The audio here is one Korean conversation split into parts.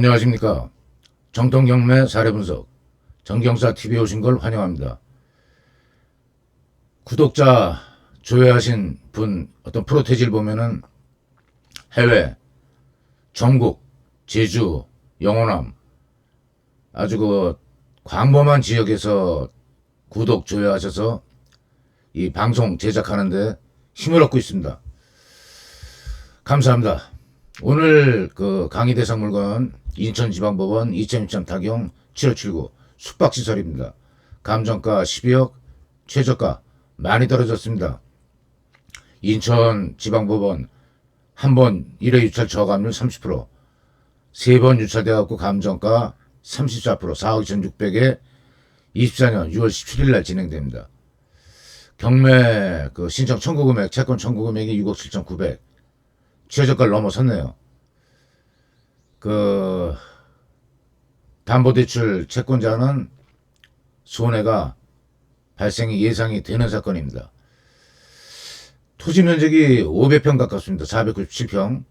안녕하십니까. 정통경매 사례분석 정경사 TV에 오신 걸 환영합니다. 구독자 조회하신 분 어떤 프로테지를 보면은 해외, 전국, 제주, 영호남 아주 그 광범한 지역에서 구독 조회하셔서 이 방송 제작하는데 힘을 얻고 있습니다. 감사합니다. 오늘 그 강의 대상 물건 인천지방법원 2.1점 타경 7579 숙박시설입니다. 감정가 12억, 최저가 많이 떨어졌습니다. 인천지방법원 한 번 1회 유찰 저감률 30%, 세 번 유찰돼갖고 감정가 34%, 4억 2,600에 24년 6월 17일 날 진행됩니다. 경매 그 신청 청구 금액, 채권 청구 금액이 6억 7,900, 최저가를 넘어섰네요. 그 담보대출 채권자는 손해가 발생이 예상이 되는 사건입니다. 토지 면적이 500평 가깝습니다. 497평,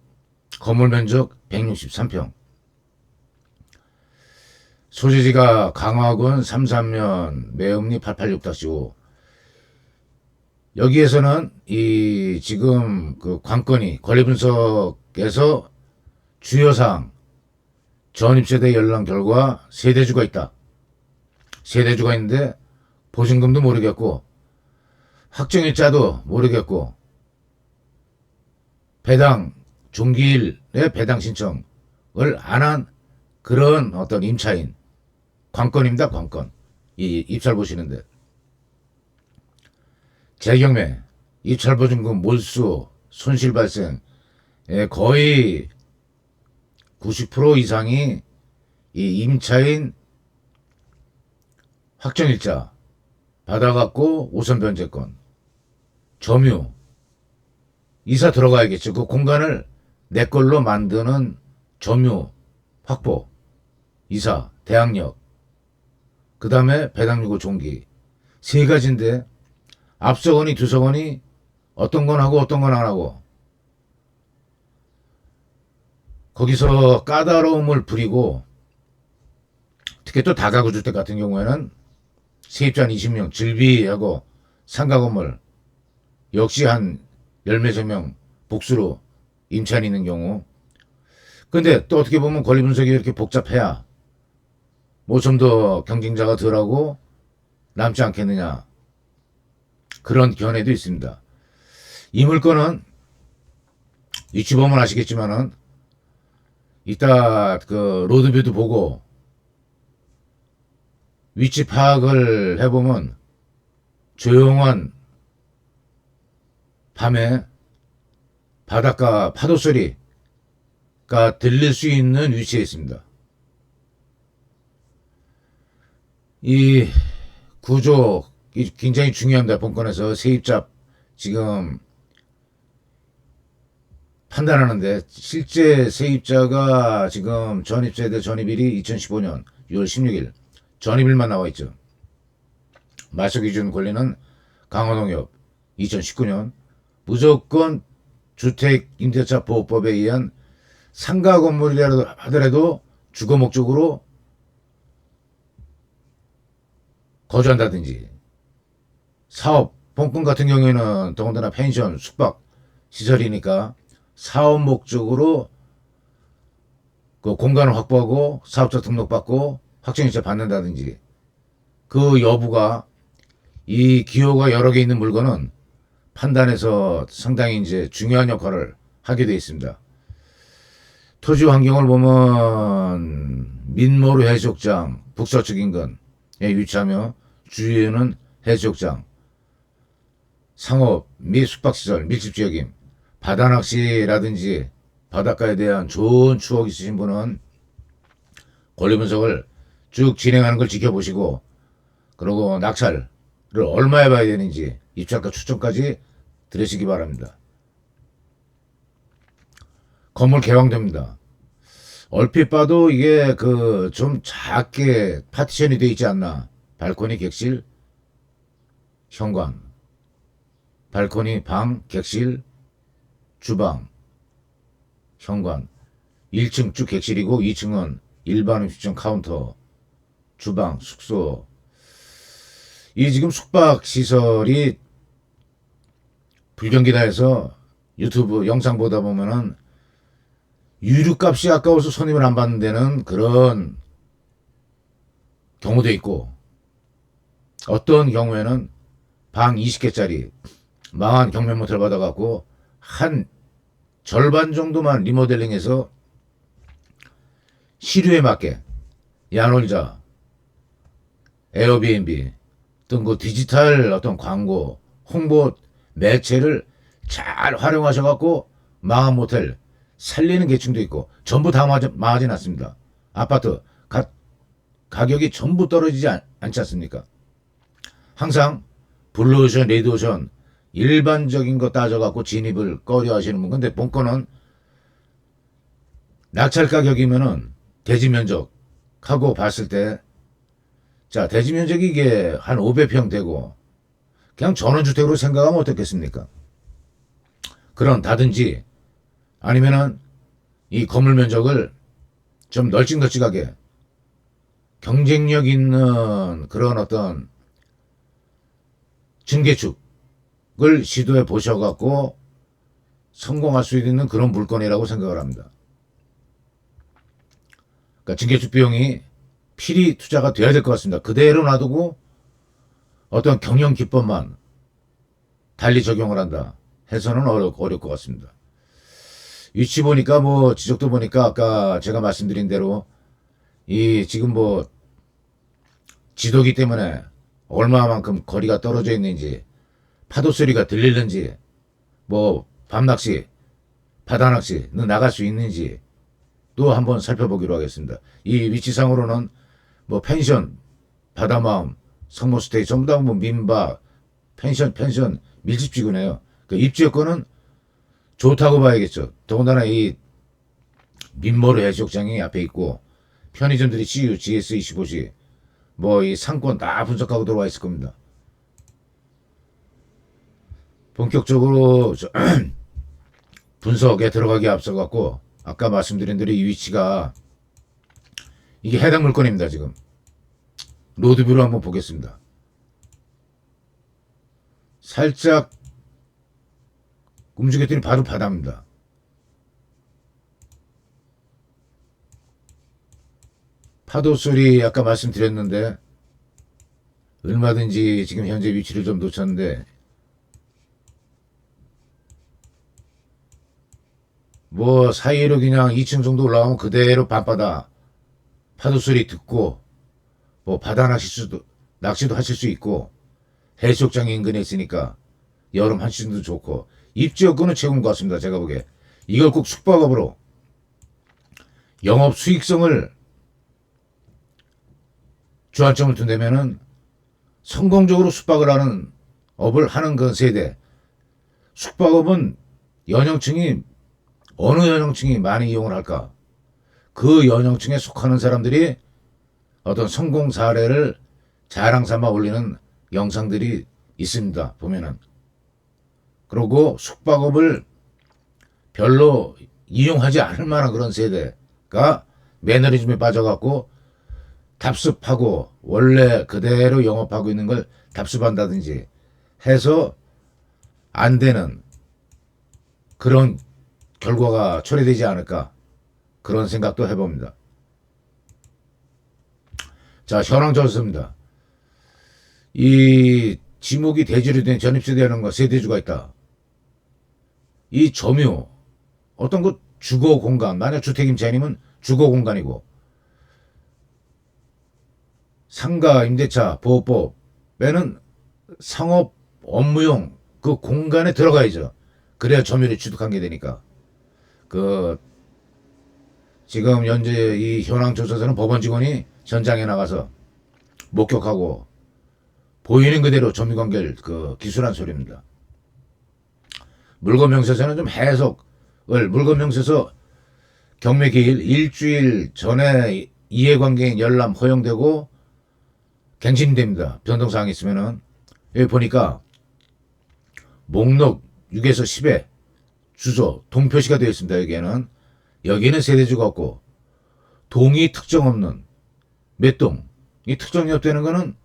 건물 면적 163평. 소재지가 강화군 33면 매음리 886-5 여기에서는 이 지금 그 관건이 권리 분석에서 주요 사항 전입 세대 연락 결과 세대주가 있다. 세대주가 있는데 보증금도 모르겠고 확정일자도 모르겠고 배당 중기일에 배당 신청을 안 한 그런 어떤 임차인 관건입니다. 관건 이 입찰 보시는데 재경매, 입찰 보증금 몰수, 손실 발생 예, 거의 90% 이상이 이 임차인 확정일자 받아갖고 우선 변제권, 점유, 이사 들어가야겠죠. 그 공간을 내 걸로 만드는 점유, 확보, 이사, 대항력, 그 다음에 배당유고 종기 세 가지인데 앞서거니 뒤서거니 어떤 건 하고 어떤 건 안 하고. 거기서 까다로움을 부리고 특히 또 다가구 주택 같은 경우에는 세입자 한 20명 질비하고 상가 건물 역시 한 열매서 명 복수로 임차인 있는 경우. 근데 또 어떻게 보면 권리 분석이 이렇게 복잡해야 뭐 좀 더 경쟁자가 덜하고 남지 않겠느냐 그런 견해도 있습니다. 이 물건은 위치 보면 아시겠지만은 이따 그 로드뷰도 보고 위치 파악을 해보면 조용한 밤에 바닷가 파도 소리가 들릴 수 있는 위치에 있습니다. 이 구조 이 굉장히 중요합니다. 본건에서 세입자 지금 판단하는데 실제 세입자가 지금 전입세대 전입일이 2015년 6월 16일 전입일만 나와 있죠. 마소 기준 권리는 강화농협 2019년 무조건 주택 임대차 보호법에 의한 상가 건물이라도 하더라도 주거 목적으로 거주한다든지 사업 본권 같은 경우에는 더군다나 펜션 숙박 시설이니까 사업 목적으로 그 공간을 확보하고 사업자 등록받고 확정일자 받는다든지 그 여부가 이 기호가 여러 개 있는 물건은 판단에서 상당히 이제 중요한 역할을 하게 되어 있습니다. 토지 환경을 보면 민모루 해수욕장 북서측 인근에 위치하며 주위에는 해수욕장 상업 및 숙박시설 밀집 지역임 바다낚시라든지 바닷가에 대한 좋은 추억 있으신 분은 권리 분석을 쭉 진행하는 걸 지켜보시고 그리고 낙찰을 얼마 해봐야 되는지 입찰가 추천까지 들으시기 바랍니다. 건물 개방됩니다. 얼핏 봐도 이게 그 좀 작게 파티션이 되어 있지 않나. 발코니 객실, 현관, 발코니 방, 객실, 주방, 현관. 1층 쭉 객실이고 2층은 일반 음식점 카운터, 주방, 숙소. 이 지금 숙박 시설이 불경기다에서 유튜브 영상 보다 보면은 유류값이 아까워서 손님을 안 받는 데는 그런 경우도 있고 어떤 경우에는 방 20개짜리 망한 경매 모텔 받아갖고 한 절반 정도만 리모델링해서 시류에 맞게 야놀자, 에어비앤비 등그 디지털 어떤 광고, 홍보 매체를 잘 활용하셔갖고 망한 모텔 살리는 계층도 있고 전부 다 망하지, 망하진 않습니다. 아파트 가, 가격이 전부 떨어지지 않, 않지 않습니까? 항상 블루오션, 레드오션 일반적인 거 따져갖고 진입을 꺼려 하시는 분. 근데 본건은 낙찰 가격이면은 대지 면적 하고 봤을 때, 자, 대지 면적이 이게 한 500평 되고, 그냥 전원주택으로 생각하면 어떻겠습니까? 그런 다든지, 아니면은 이 건물 면적을 좀 널찍널찍하게 경쟁력 있는 그런 어떤 증개축 을 시도해 보셔갖고 성공할 수 있는 그런 물건이라고 생각을 합니다. 그러니까 증개축 비용이 필히 투자가 돼야 될 것 같습니다. 그대로 놔두고 어떤 경영 기법만 달리 적용을 한다 해서는 어려, 어려울 것 같습니다. 위치 보니까 뭐 지적도 보니까 아까 제가 말씀드린 대로 이 지금 뭐 지도기 때문에 얼마만큼 거리가 떨어져 있는지 파도 소리가 들리는지 뭐 밤낚시 바다낚시는 나갈 수 있는지 또 한번 살펴보기로 하겠습니다. 이 위치상으로는 뭐 펜션 바다마음 성모스테이 전부 다 뭐 민박 펜션 펜션 밀집지구네요. 그 입지 여건은 좋다고 봐야겠죠. 더군다나 이 민머루 해수욕장이 앞에 있고 편의점들이 CU, GS 25시 뭐 이 상권 다 분석하고 들어와 있을 겁니다. 본격적으로 저- 분석에 들어가기 앞서 갖고 아까 말씀드린 대로 이 위치가 이게 해당 물건입니다 지금 로드뷰로 한번 보겠습니다. 살짝 움직였더니 바로 바다입니다. 파도 소리 아까 말씀드렸는데 얼마든지 지금 현재 위치를 좀 놓쳤는데 뭐 사이로 그냥 2층 정도 올라가면 그대로 밤바다 파도 소리 듣고 뭐 바다 낚시도 낚시도 하실 수 있고 해수욕장 인근에 있으니까 여름 한시도 좋고 입지 여건은 최고인 것 같습니다. 제가 보기에 이걸 꼭 숙박업으로 영업 수익성을 주안점을 둔다면은 성공적으로 숙박을 하는 업을 하는 그 세대 숙박업은 연령층이 어느 연령층이 많이 이용을 할까? 그 연령층에 속하는 사람들이 어떤 성공 사례를 자랑 삼아 올리는 영상들이 있습니다. 보면은. 그리고 숙박업을 별로 이용하지 않을 만한 그런 세대가 매너리즘에 빠져갖고 답습하고 원래 그대로 영업하고 있는 걸 답습한다든지 해서 안 되는 그런 결과가 초래되지 않을까 그런 생각도 해봅니다. 자 현황 조사입니다. 이 지목이 대지로 된 전입세대라는 거 세대주가 있다. 이 점유 어떤 그 주거 공간 만약 주택임차 아니면 주거 공간이고 상가 임대차 보호법에는 상업 업무용 그 공간에 들어가야죠. 그래야 점유를 취득한 게 되니까. 그 지금 현재 이 현황 조사서는 법원 직원이 현장에 나가서 목격하고 보이는 그대로 점유 관계를 그 기술한 소리입니다. 물건 명세서는 좀 해석을 물건 명세서 경매 기일 일주일 전에 이해관계인 열람 허용되고 갱신됩니다. 변동사항이 있으면은 여기 보니까 목록 6에서 10에 주소 동 표시가 되어 있습니다. 여기에는 여기는 세대주가 없고 동이 특정 없는 몇 동, 이 특정이 없다는 거는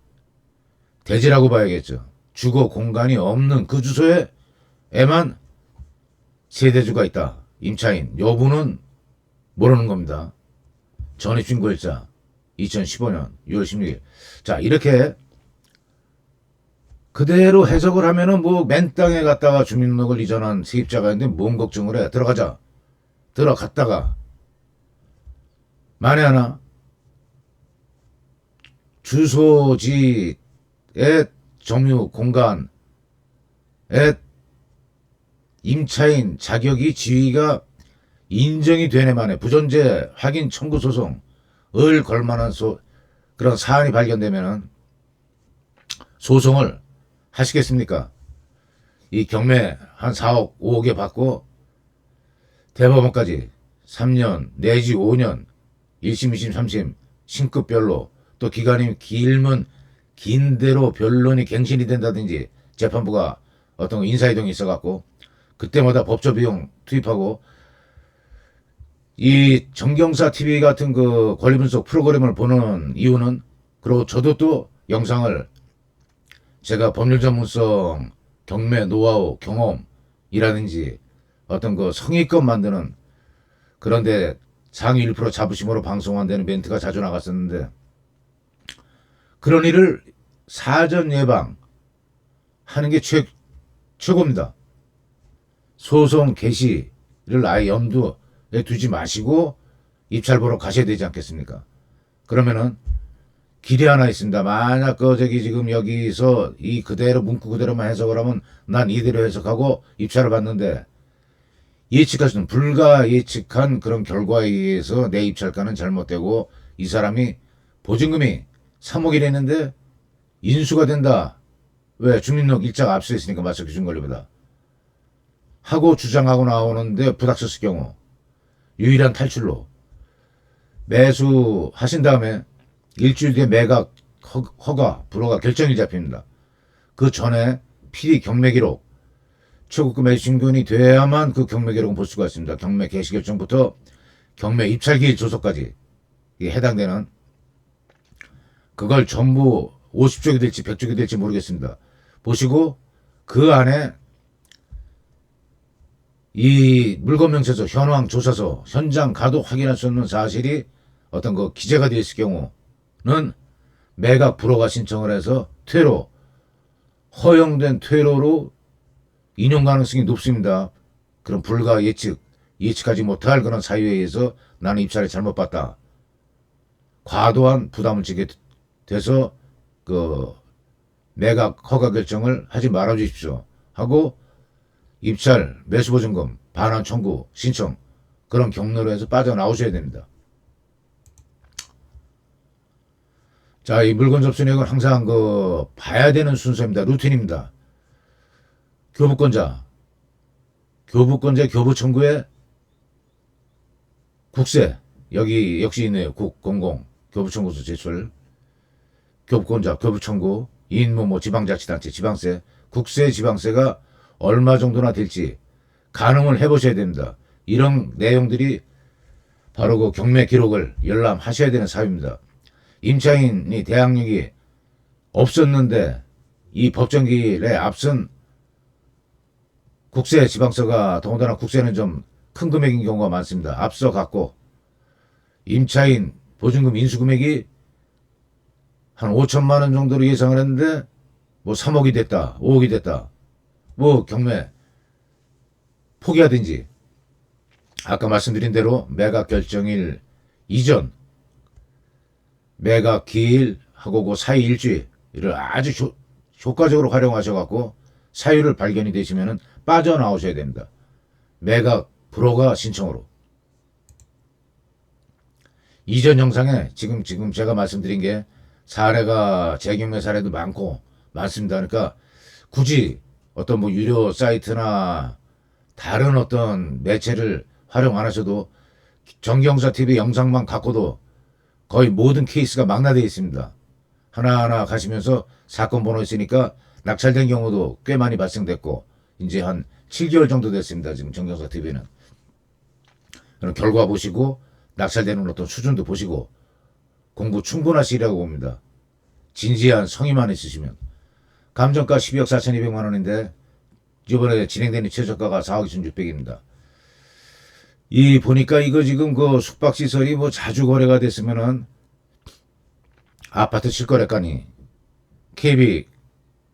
대지라고 봐야겠죠. 주거 공간이 없는 그 주소에 에만 세대주가 있다. 임차인 여부는 모르는 겁니다. 전입신고일자 2015년 6월 16일. 자 이렇게 그대로 해석을 하면은 뭐 맨 땅에 갔다가 주민등록을 이전한 세입자가 있는데 뭔 걱정을 해. 들어가자. 들어갔다가 만에 하나 주소지의 점유 공간에 임차인 자격이 지위가 인정이 되네 만에 부존재 확인 청구 소송을 걸만한 소, 그런 사안이 발견되면은 소송을 하시겠습니까? 이 경매 한 4억, 5억에 받고 대법원까지 3년 내지 5년 1심, 2심, 3심 신급별로 또 기간이 길면 긴 대로 변론이 갱신이 된다든지 재판부가 어떤 인사이동이 있어갖고 그때마다 법조 비용 투입하고 이 정경사 TV 같은 그 권리 분석 프로그램을 보는 이유는 그리고 저도 또 영상을 제가 법률 전문성, 경매 노하우, 경험이라든지 어떤 그 성의껏 만드는 그런데 상위 1% 자부심으로 방송한다는 멘트가 자주 나갔었는데 그런 일을 사전 예방 하는 게 최, 최고입니다. 소송 개시를 아예 염두에 두지 마시고 입찰 보러 가셔야 되지 않겠습니까? 그러면은 길이 하나 있습니다. 만약 그 저기 지금 여기서 이 그대로 문구 그대로만 해석을 하면 난 이대로 해석하고 입찰을 받는데 예측할 수는 불가 예측한 그런 결과에 의해서 내 입찰가는 잘못되고 이 사람이 보증금이 3억이랬는데 인수가 된다. 왜 주민등록 일자가 있으니까 마스 기준 권리보다 하고 주장하고 나오는데 부닥쳤을 경우 유일한 탈출로 매수하신 다음에 일주일 뒤에 매각 허- 허가 불허가 결정이 잡힙니다. 그 전에 PD 경매 기록 최고급 매수신근이 돼야만 그 경매 기록은 볼 수가 있습니다. 경매 개시 결정부터 경매 입찰기일 조서까지 해당되는 그걸 전부 50쪽이 될지 100쪽이 될지 모르겠습니다. 보시고 그 안에 이 물건 명세서, 현황 조사서, 현장 가도 확인할 수 없는 사실이 어떤 그 기재가 되어 있을 경우 는 매각 불허가 신청을 해서 퇴로 허용된 퇴로로 인용 가능성이 높습니다. 그런 불가 예측 예측하지 못할 그런 사유에 의해서 나는 입찰을 잘못 봤다. 과도한 부담을 지게 돼서 그 매각 허가 결정을 하지 말아 주십시오. 하고 입찰 매수 보증금 반환 청구 신청 그런 경로로 해서 빠져나오셔야 됩니다. 자, 이 물건 접수 내역은 항상 그 봐야 되는 순서입니다. 루틴입니다. 교부권자, 교부권자 교부 청구에 국세 여기 역시 있네요. 국 공공 교부 청구서 제출 교부권자 교부 청구 인무 뭐 지방자치단체 지방세 국세 지방세가 얼마 정도나 될지 가늠을 해보셔야 됩니다. 이런 내용들이 바로 그 경매 기록을 열람하셔야 되는 사유입니다. 임차인이 대항력이 없었는데 이 법정기일에 앞선 국세 지방서가 더군다나 국세는 좀 큰 금액인 경우가 많습니다. 앞서 갖고 임차인 보증금 인수 금액이 한 5천만 원 정도로 예상을 했는데 뭐 3억이 됐다, 5억이 됐다. 뭐 경매 포기하든지 아까 말씀드린 대로 매각 결정일 이전 매각 기일 하고 그 사이 일주일을 아주 효, 효과적으로 활용하셔갖고 사유를 발견이 되시면은 빠져나오셔야 됩니다. 매각 불허가 신청으로. 이전 영상에 지금 지금 제가 말씀드린 게 사례가 재경매 사례도 많고 많습니다. 그러니까 굳이 어떤 뭐 유료 사이트나 다른 어떤 매체를 활용 안 하셔도 정경사 TV 영상만 갖고도 거의 모든 케이스가 망라되어 있습니다. 하나하나 가시면서 사건 번호 있으니까 낙찰된 경우도 꽤 많이 발생됐고 이제 한 7개월 정도 됐습니다. 지금 정경사 TV는. 그런 결과 보시고 낙찰되는 어떤 수준도 보시고 공부 충분하시리라고 봅니다. 진지한 성의만 있으시면 감정가 12억 4,200만 원인데 이번에 진행되는 최저가가 4억 2,600입니다. 이 보니까 이거 지금 그 숙박 시설이 뭐 자주 거래가 됐으면은 아파트 실거래가니 KB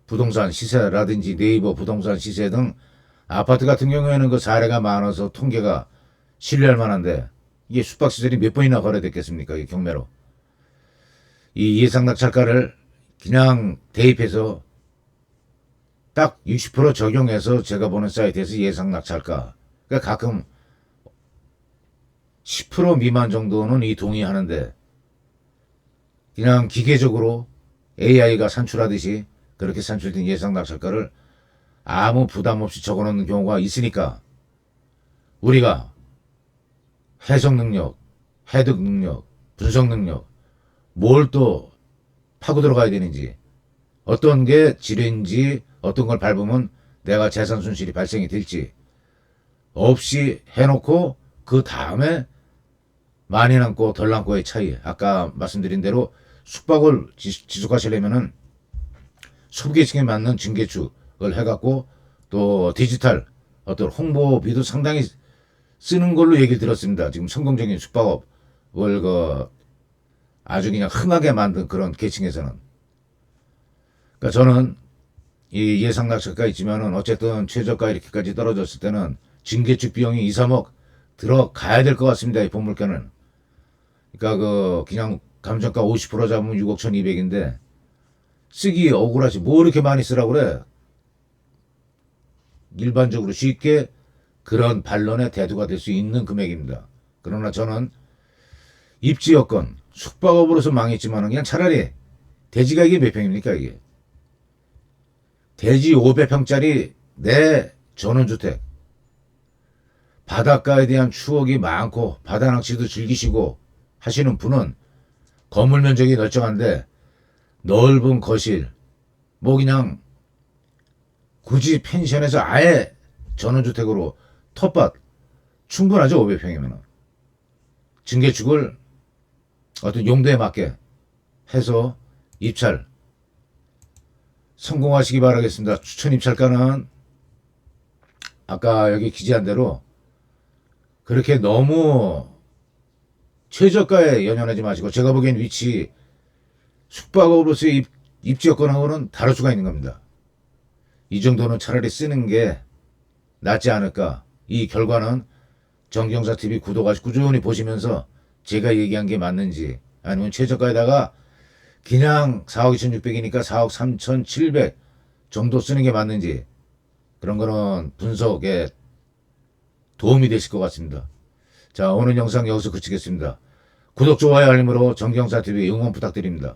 부동산 시세라든지 네이버 부동산 시세 등 아파트 같은 경우에는 그 사례가 많아서 통계가 신뢰할 만한데 이게 숙박 시설이 몇 번이나 거래됐겠습니까? 이 경매로. 이 예상 낙찰가를 그냥 대입해서 딱 60% 적용해서 제가 보는 사이트에서 예상 낙찰가. 그러니까 가끔 10% 미만 정도는 이 동의하는데 그냥 기계적으로 AI가 산출하듯이 그렇게 산출된 예상 낙찰가를 아무 부담 없이 적어놓는 경우가 있으니까 우리가 해석 능력, 해득 능력, 분석 능력, 뭘 또 파고 들어가야 되는지, 어떤 게 지뢰인지, 어떤 걸 밟으면 내가 재산 손실이 발생이 될지, 없이 해놓고 그 다음에 많이 남고 덜 남고의 차이. 아까 말씀드린 대로 숙박을 지- 지속하시려면은 소비계층에 맞는 증개축을 해갖고 또 디지털 어떤 홍보비도 상당히 쓰는 걸로 얘기를 들었습니다. 지금 성공적인 숙박업을 그 아주 그냥 흥하게 만든 그런 계층에서는. 그러니까 저는 이 예상 낙찰가 있지만은 어쨌든 최저가 이렇게까지 떨어졌을 때는 증개축 비용이 2, 3억 들어가야 될 것 같습니다. 이 본물가는. 그러니까 그 그냥 감정가 50% 잡으면 6억 1,200인데 쓰기 억울하지 뭐 이렇게 많이 쓰라고 그래. 일반적으로 쉽게 그런 반론의 대두가 될 수 있는 금액입니다. 그러나 저는 입지 여건 숙박업으로서 망했지만 그냥 차라리 대지가 이게 몇 평입니까 이게 대지 500평짜리 내 전원주택 바닷가에 대한 추억이 많고 바다 낚시도 즐기시고 하시는 분은 건물 면적이 넓적한데 넓은 거실 뭐 그냥 굳이 펜션에서 아예 전원주택으로 텃밭 충분하죠 500평이면 증개축을 어떤 용도에 맞게 해서 입찰 성공하시기 바라겠습니다. 추천 입찰가는 아까 여기 기재한 대로 그렇게 너무 최저가에 연연하지 마시고 제가 보기엔 위치 숙박업으로서의 입, 입지 여건하고는 다를 수가 있는 겁니다. 이 정도는 차라리 쓰는 게 낫지 않을까. 이 결과는 정경사 TV 구독하시 꾸준히 보시면서 제가 얘기한 게 맞는지 아니면 최저가에다가 그냥 4억 2,600이니까 4억 3,700 정도 쓰는 게 맞는지 그런 거는 분석에 도움이 되실 것 같습니다. 자, 오늘 영상 여기서 그치겠습니다. 구독, 좋아요, 알림으로 정경사 TV 응원 부탁드립니다.